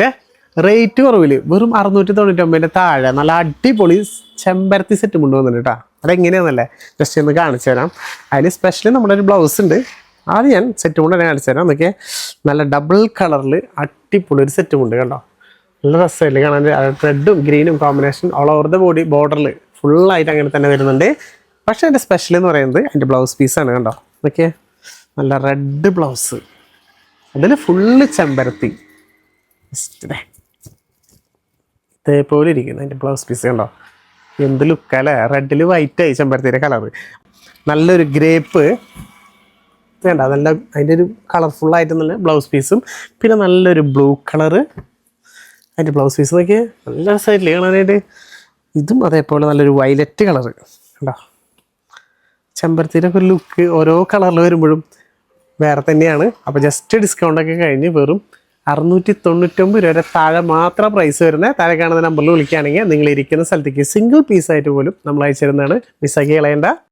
ദേ rate കുറവിൽ വെറും അറുന്നൂറ്റി തൊണ്ണൂറ്റൊമ്പതിന്റെ താഴെ. നല്ല അടിപൊളി ചെമ്പരത്തി സെറ്റ് കൊണ്ടുവന്നിട്ടുണ്ട് കേട്ടോ അതെങ്ങനെയാണെന്നല്ലേ ജസ്റ്റ് ഒന്ന് കാണിച്ചു തരാം. അതിൽ സ്പെഷ്യലി നമ്മുടെ ഒരു ബ്ലൗസ് ഉണ്ട്. അത് ഞാൻ സെറ്റ് കൊണ്ട് തന്നെ കാണിച്ചു തരാം. എന്നൊക്കെ നല്ല ഡബിൾ കളറിൽ അടിപൊളി ഒരു സെറ്റ് ഉണ്ട് കണ്ടോ? നല്ല രസമല്ലേ കാണാൻ. റെഡും ഗ്രീനും combination all over the body ബോർഡറിൽ ഫുള്ളായിട്ട് അങ്ങനെ തന്നെ വരുന്നുണ്ട്. പക്ഷേ അതിന്റെ സ്പെഷ്യൽ എന്ന് പറയുന്നത് അതിന്റെ ബ്ലൗസ് പീസാണ് കണ്ടോ? ഓക്കെ നല്ല റെഡ് ബ്ലൗസ് അതിൽ ഫുള്ള് ചെമ്പരത്തി. ഇതേപോലെ ഇരിക്കുന്നു. അതിന്റെ ബ്ലൗസ് പീസ് കണ്ടോ? എന്ത് ലുക്കല്ലേ റെഡിൽ വൈറ്റ് ആയി ചെമ്പരത്തിന്റെ കളർ നല്ലൊരു ഗ്രേപ്പ് വേണ്ട നല്ല അതിന്റെ ഒരു കളർഫുൾ ആയിട്ട് നല്ല ബ്ലൗസ് പീസും പിന്നെ നല്ലൊരു ബ്ലൂ കളറ് അതിന്റെ ബ്ലൗസ് പീസ് നോക്കിയേ. നല്ല രസമായിട്ടില്ലേ കാണാനായിട്ട്? ഇതും അതേപോലെ നല്ലൊരു വയലറ്റ് കളർ കണ്ടോ? ചെമ്പരത്തിന്റെ ഒക്കെ ഒരു ലുക്ക് ഓരോ കളറിൽ വരുമ്പോഴും വേറെ തന്നെയാണ്. അപ്പോൾ ജസ്റ്റ് ഡിസ്കൗണ്ടൊക്കെ കഴിഞ്ഞ് വെറും അറുന്നൂറ്റി തൊണ്ണൂറ്റൊമ്പത് രൂപ വരെ താഴെ മാത്രം പ്രൈസ് വരുന്നത് താഴെ കാണുന്ന നമ്പറിൽ വിളിക്കുകയാണെങ്കിൽ നിങ്ങൾ ഇരിക്കുന്ന സ്ഥലത്തേക്ക് സിംഗിൾ പീസായിട്ട് പോലും നമ്മൾ അയച്ചു തരുന്നതാണ്. മിസ്സാക്കി കളയേണ്ട.